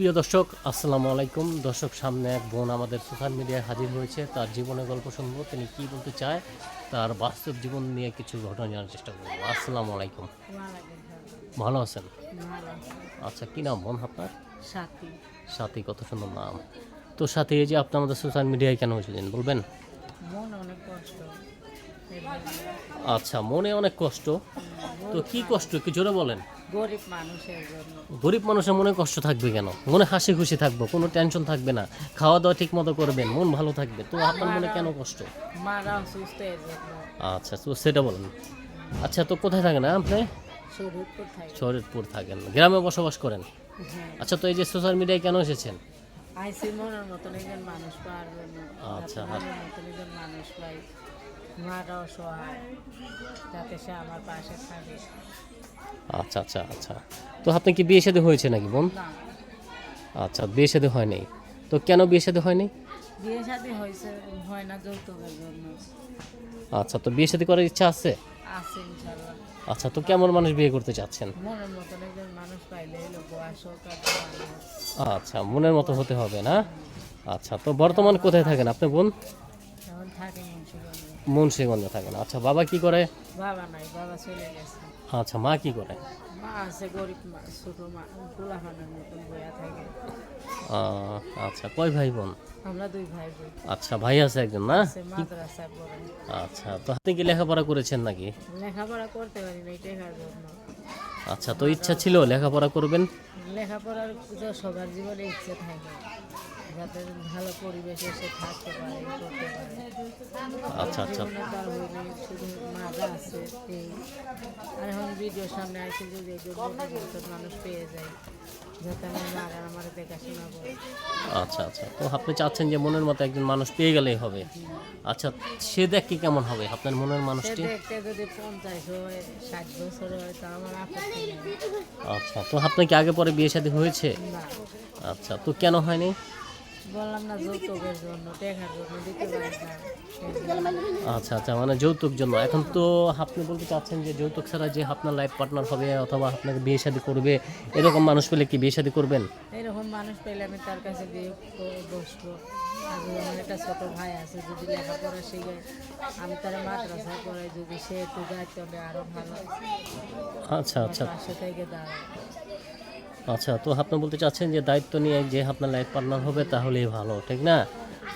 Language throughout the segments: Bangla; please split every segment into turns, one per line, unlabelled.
প্রিয় দর্শক আসসালামু আলাইকুম। দর্শক সামনে এক বোন আমাদের সোশ্যাল মিডিয়ায় হাজির হয়েছে। তার জীবনের গল্প শুনব তিনি কি বলতে চায় তার বাস্তব জীবন নিয়ে কিছু ঘটনা জানার চেষ্টা করব। আসসালামু আলাইকুম। ভালো আছেন? আচ্ছা কি নাম বোন আপনার?
সাথী।
সাথী কত সুন্দর নাম। তো সাথী এই যে আপনি আমাদের সোশ্যাল মিডিয়ায় কেন এসেছেন বলবেন? আচ্ছা মনে অনেক কষ্ট। তো কি কষ্ট? কি জোরে বলেন।
গরিব মানুষের জন্য।
গরিব মানুষের মনে কষ্ট থাকবে কেন? মনে হাসি খুশি থাকব কোনো টেনশন থাকবে না। খাওয়া দাওয়া ঠিক মতো করবেন মন ভালো থাকবে। তো আপনার মনে কেন কষ্ট?
মারা
আচ্ছা তো সেটা বলেন। আচ্ছা তো কোথায় থাকেন? আপনি? শরীরপুর থাকেন। গ্রামে বসবাস করেন?
হ্যাঁ।
আচ্ছা তো এই যে সোশ্যাল মিডিয়ায় কেন এসেছেন?
আইসি মনের মতন একজন মানুষ পাওয়ার জন্য।
আচ্ছা।
মনের মতন একজন মানুষ পাই। মারা অসহায় যাতে সে আমার পাশে থাকে।
আচ্ছা আচ্ছা আচ্ছা। তো আপনি কি বিয়ে শাদী হয়েছে নাকি বোন? আচ্ছা বিয়ে শাদী হয় নাই। তো কেন বিয়ে শাদী হয় নাই?
বিয়ে শাদী হয়েছে হয় না যৌতুকের জন্য।
আচ্ছা তো বিয়ে শাদী করার ইচ্ছা আছে? আচ্ছা তো কেমন মানুষ বিয়ে করতে চাচ্ছেন। আচ্ছা মনের মতো হতে হবে না? আচ্ছা তো বর্তমান কোথায় থাকেন আপনি বোন?
মুন্সিগঞ্জে।
থাকেন। আচ্ছা বাবা কি করে?
বাবা নাই বাবা চলে গেছে।
আচ্ছা মা কি করে?
মা আছে গরিব মা ছোট মা গোলাফানের মতন বইয়া থাকে।
আচ্ছা কয় ভাই বোন
আমরা দুই ভাই বোন
আচ্ছা ভাই আছে একজন না?
মাদ্রাসায় পড়ে।
আচ্ছা তো আপনি কি লেখাপড়া করেছেন নাকি?
লেখাপড়া করতে পারি না এটাই কারণ।
আচ্ছা তো ইচ্ছা ছিল লেখাপড়া করবেন?
লেখাপড়ার সবার জীবনে ইচ্ছে থাকে। যাতে ভালো পরিবেশে সে থাকতে পারে করতে পারে।
আচ্ছা আচ্ছা।
শুধু মাজা আছে এই। আর এখন ভিডিওর সামনে আসে যদি একজন মানুষ পেয়ে যায় যাতে আমার মারা আমার দেখাশোনা করে।
আচ্ছা আচ্ছা। তো আপনি চাচ্ছেন যে মনের মতো একজন মানুষ পেয়ে গেলেই হবে। আচ্ছা সে দেখতে কেমন হবে? আপনার মনের মানুষটি?
দেখতে যদি পঞ্চাশ হয় ষাট বছর হয় তা আমার আপত্তি
আচ্ছা তো আপনার কি আগে পরে বিয়ে শাদী হয়েছে? আচ্ছা তো কেন হয়নি?
বললাম না যৌতুকের জন্য টেকার জন্য দিতে পারি না।
আচ্ছা আচ্ছা মানে যৌতুক জন্য। এখন তো আপনি বলতে চাচ্ছেন যে যৌতুক ছাড়া যে আপনার লাইফ পার্টনার হবে অথবা আপনাকে বিয়ে শাদী করবে এরকম মানুষ পেলে কি বিয়ে শাদী করবেন?
এরকম মানুষ পেলে আমি তার কাছে বিয়ে বসবো। আর আমার একটা ছোট ভাই আছে যদি লেখাপড়া শিখে আমি তার মাদ্রাসা করে যদি সে একটু দায়িত্ব নেয় আরও ভালো।
আচ্ছা আচ্ছা।
থেকে দাঁড়ায়।
আচ্ছা তো আপনি বলতে চাচ্ছেন যে দায়িত্ব নিয়ে যে আপনার লাইফ পার্টনার হবে তাহলেই ভালো ঠিক না?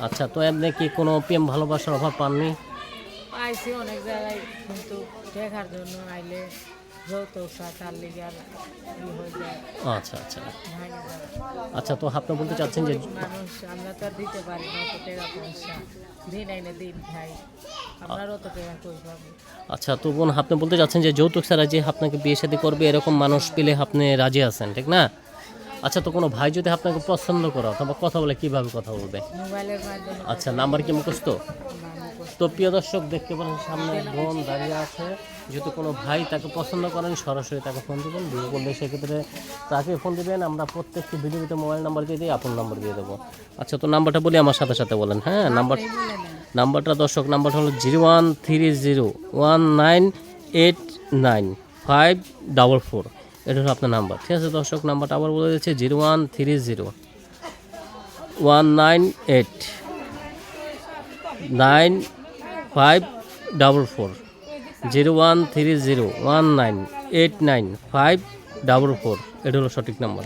আচ্ছা তো আপনি কি কোনো প্রেম ভালোবাসার অভাব পাননি?
পাইছি অনেক জায়গায় কিন্তু দেখার জন্য আইলে যৌতুক
আচ্ছা আচ্ছা। আচ্ছা তো আপনি বলতে চাচ্ছেন যে
মানুষ আমরা তো আর দিতে পারি না অত টাকা পয়সা। দিন আইনে দিন খাই আপনারও তো টাকা কই পাবো
আচ্ছা তো বোন আপনি বলতে চাচ্ছেন যে যৌতুক ছাড়া যে আপনাকে বিয়ে শাদী করবে এরকম মানুষ পেলে আপনি রাজি আছেন ঠিক না? আচ্ছা তো কোনো ভাই যদি আপনাকে পছন্দ করে অথবা কথা বলে কীভাবে কথা বলবে? আচ্ছা নাম্বার কি মুখস্থ?
মানুষ
তো প্রিয় দর্শক দেখতে পারেন সামনে বোন দাঁড়িয়ে আছে। যেহেতু কোনো ভাই তাকে পছন্দ করেন সরাসরি তাকে ফোন দিবেন। ভিডিও করলে সেক্ষেত্রে তাকে ফোন দিবেন। আমরা প্রত্যেকটি ভিডিওতে মোবাইল নাম্বার দিয়ে দিই আপন নাম্বার দিয়ে দেবো। আচ্ছা তো নাম্বারটা বলি আমার সাথে সাথে বলেন হ্যাঁ? নাম্বার
বলে নেন
নাম্বারটা দর্শক নাম্বারটা হলো zero one three zero one nine eight nine five double four. এটা হলো আপনার নাম্বার। ঠিক আছে, দর্শক, নাম্বারটা আবার বলে দিচ্ছে, zero one three zero one nine eight nine five double four. Zero one three zero one nine eight nine five double four. এটা হলো সঠিক নাম্বার।